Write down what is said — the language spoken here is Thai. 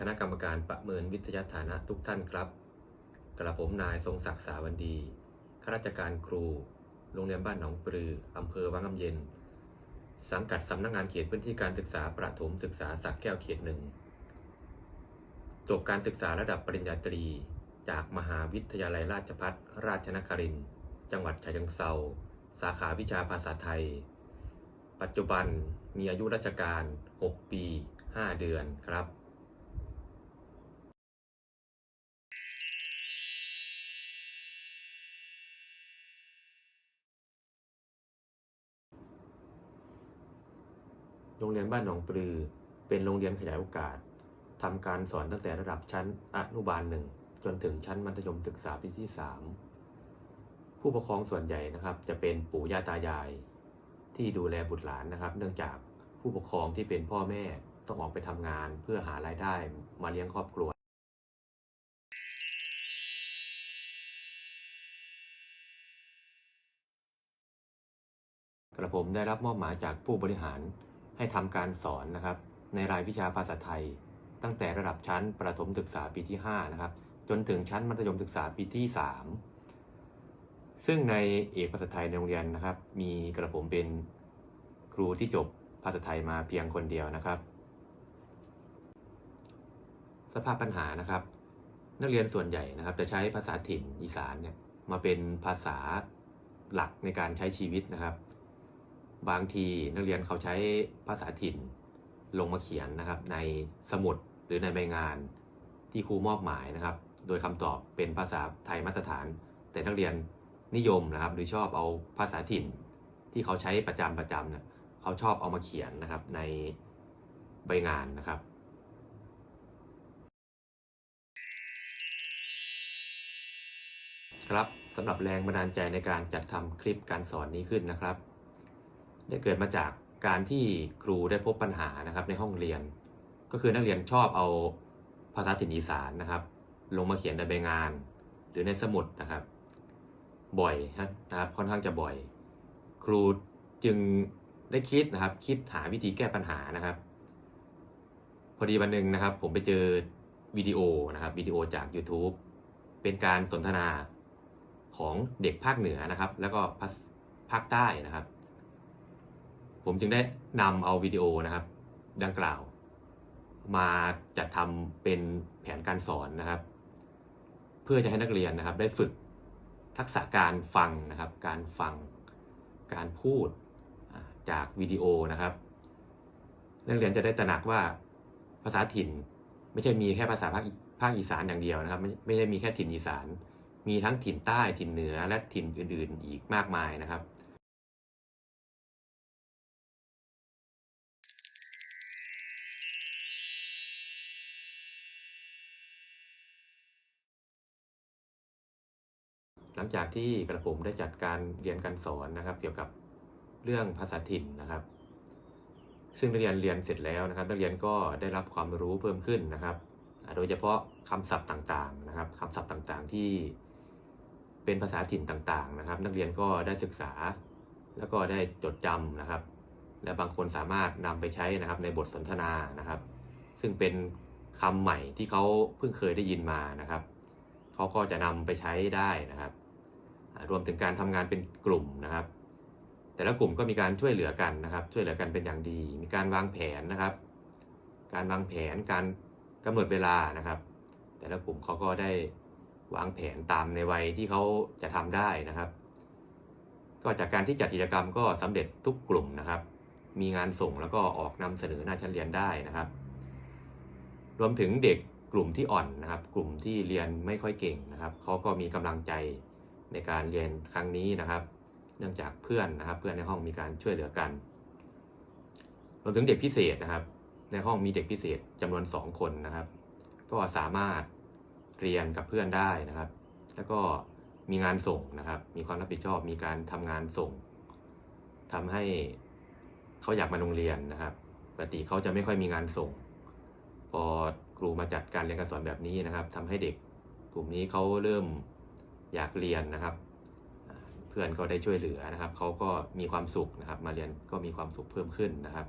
คณะกรรมการประเมินวิทยาฐานะทุกท่านครับ กระผมนายทรงศักดิ์สาวันดี ข้าราชการครู โรงเรียนบ้านหนองปลือ อำเภอวังน้ำเย็น สังกัดสำนักงานเขตพื้นที่การศึกษาประถมศึกษาสักแก้วเขตหนึ่ง จบการศึกษาระดับปริญญาตรี จากมหาวิทยาลัยราชภัฏราชนครินทร์จังหวัดฉะเชิงเทราสาขาวิชาภาษาไทย ปัจจุบันมีอายุราชการ 6 ปี 5 เดือนครับ โรงเรียนบ้านหนองปลือ เป็นโรงเรียนขยายโอกาสทำการสอนตั้งแต่ระดับชั้นอนุบาลหนึ่งจนถึงชั้นมัธยมศึกษาปีที่ 3 ผู้ปกครองส่วนใหญ่นะครับจะเป็นปู่ย่าตายาย ที่ดูแลบุตรหลานนะครับ เนื่องจากผู้ปกครองที่เป็นพ่อแม่ต้องออกไปทำงานเพื่อหารายได้มาเลี้ยงครอบครัวกระผมได้รับมอบหมายจากผู้บริหาร ให้ทำการสอนนะครับ ในรายวิชาภาษาไทย ตั้งแต่ระดับชั้นประถมศึกษาปีที่5นะครับจนถึงชั้นมัธยมศึกษาปีที่ 3 ซึ่งในเอกภาษาไทยในโรงเรียนนะครับ มีกระผมเป็นครูที่จบภาษาไทยมาเพียงคนเดียวนะครับ สภาพปัญหานะครับ นักเรียนส่วนใหญ่นะครับ จะใช้ภาษาถิ่นอีสานเนี่ยมาเป็นภาษาหลักในการใช้ชีวิตนะครับ บางทีนักเรียนเขาใช้ภาษาถิ่นลงมาเขียนนะครับ ในสมุดหรือในใบงานที่ครูมอบหมายนะครับ โดยคำตอบเป็นภาษาไทยมาตรฐาน แต่นักเรียนนิยมนะครับ หรือชอบเอาภาษาถิ่นที่เขาใช้ประจำประจำเนี่ยเขาชอบเอามาเขียนนะครับในใบงานนะครับครับสำหรับแรงบันดาลใจในการจัดทำคลิปการสอนนี้ขึ้นนะครับ ได้เกิดมาจากการที่ครูได้พบปัญหานะครับในห้องเรียน ก็คือนักเรียนชอบเอาภาษาถิ่นอีสานนะครับ ลงมาเขียนในใบงาน หรือในสมุดนะครับ บ่อยนะครับค่อนข้างจะบ่อย ครูจึงได้คิดนะครับ คิดหาวิธีแก้ปัญหานะครับ พอดีวันหนึ่งนะครับ ผมไปเจอวิดีโอนะครับวิดีโอจาก YouTube เป็นการสนทนาของเด็กภาคเหนือนะครับ แล้วก็ภาคใต้นะครับ ผมจึงได้นำเอาวิดีโอนะครับ ดังกล่าว มาจัดทำเป็นแผนการสอนนะครับ เพื่อจะให้นักเรียนนะครับ ได้ฝึกทักษะการฟังนะครับ การฟังการพูดจากวิดีโอนะครับ นักเรียนจะได้ตระหนักว่าภาษาถิ่นไม่ใช่มีแค่ภาษาภาคภาคอีสานอย่างเดียวนะครับ ไม่ไม่ใช่มีแค่ถิ่นอีสาน มีทั้งถิ่นใต้ถิ่นเหนือและถิ่นอื่น ๆ อีกมากมายนะครับ หลังจากที่กระผมได้จัดการเรียนการสอนนะครับ เกี่ยวกับเรื่องภาษาถิ่นนะครับ ซึ่งนักเรียนเรียนเสร็จแล้วนะครับนักเรียนก็ได้รับความรู้เพิ่มขึ้นนะครับ โดยเฉพาะคำศัพท์ต่างๆนะครับคำศัพท์ต่างๆที่เป็นภาษาถิ่นต่างๆนะครับ นักเรียนก็ได้ศึกษาแล้วก็ได้จดจำนะครับ และบางคนสามารถนำไปใช้นะครับในบทสนทนานะครับ ซึ่งเป็นคำใหม่ที่เขาเพิ่งเคยได้ยินมานะครับเขาก็จะนำไปใช้ได้นะครับ รวมถึงการทำงานเป็นกลุ่มนะครับ แต่ละกลุ่มก็มีการช่วยเหลือกันนะครับ ช่วยเหลือกันเป็นอย่างดี มีการวางแผนนะครับ การวางแผนการกำหนดเวลานะครับ แต่ละกลุ่มเขาก็ได้วางแผนตามในวัยที่เขาจะทำได้นะครับ ก็จากการที่จัดกิจกรรมก็สำเร็จทุกกลุ่มนะครับ มีงานส่งแล้วก็ออกนำเสนอหน้าชั้นเรียนได้นะครับ รวมถึงเด็กกลุ่มที่อ่อนนะครับ กลุ่มที่เรียนไม่ค่อยเก่งนะครับเขาก็มีกำลังใจ ในการเรียนครั้งนี้นะครับ เนื่องจากเพื่อนนะครับ เพื่อนในห้องมีการช่วยเหลือกันรวมถึงเด็กพิเศษนะครับ ในห้องมีเด็กพิเศษจำนวนสองคนนะครับ ก็สามารถเรียนกับเพื่อนได้นะครับ แล้วก็มีงานส่งนะครับ มีความรับผิดชอบ มีการทำงานส่งทำให้เขาอยากมาโรงเรียนนะครับ ปกติเขาจะไม่ค่อยมีงานส่ง พอครูมาจัดการเรียนการสอนแบบนี้นะครับทำให้เด็กกลุ่มนี้เขาเริ่ม อยากเรียนนะครับ เพื่อนก็ได้ช่วยเหลือนะครับเขาก็มีความสุขนะครับ มาเรียนก็มีความสุขเพิ่มขึ้นนะครับ